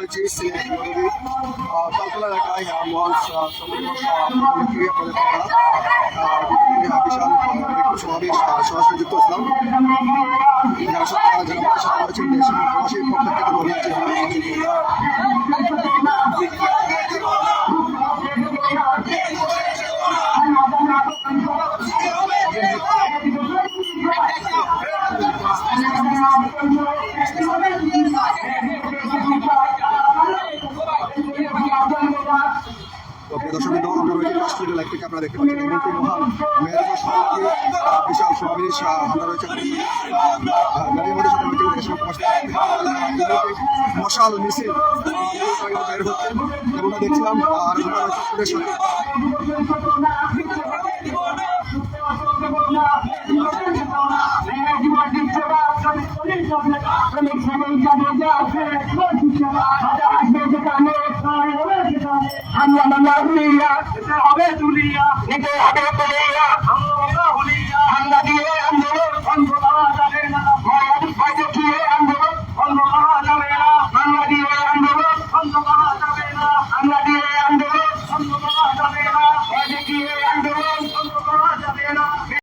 রয়েছে সিলেট নদী তালতলা এলাকায় সহ ক্রিয়া বিশাল সমাবেশ সরাসরি যুক্ত ছিলাম যারা আহ, যারা সাথে রয়েছেন দেশ এবং প্রবাসীর পক্ষ থেকে রয়েছে তো মহান মেহেরপুর শহরকে বিশাল সমাবেশ আমরা রয়েছে গাড়ির মধ্যে সাথে রয়েছে দেশের মশাল মিছিল বের হচ্ছেন যেমনটা দেখছিলাম আর রয়েছে সাথে আমরা নিতে হবে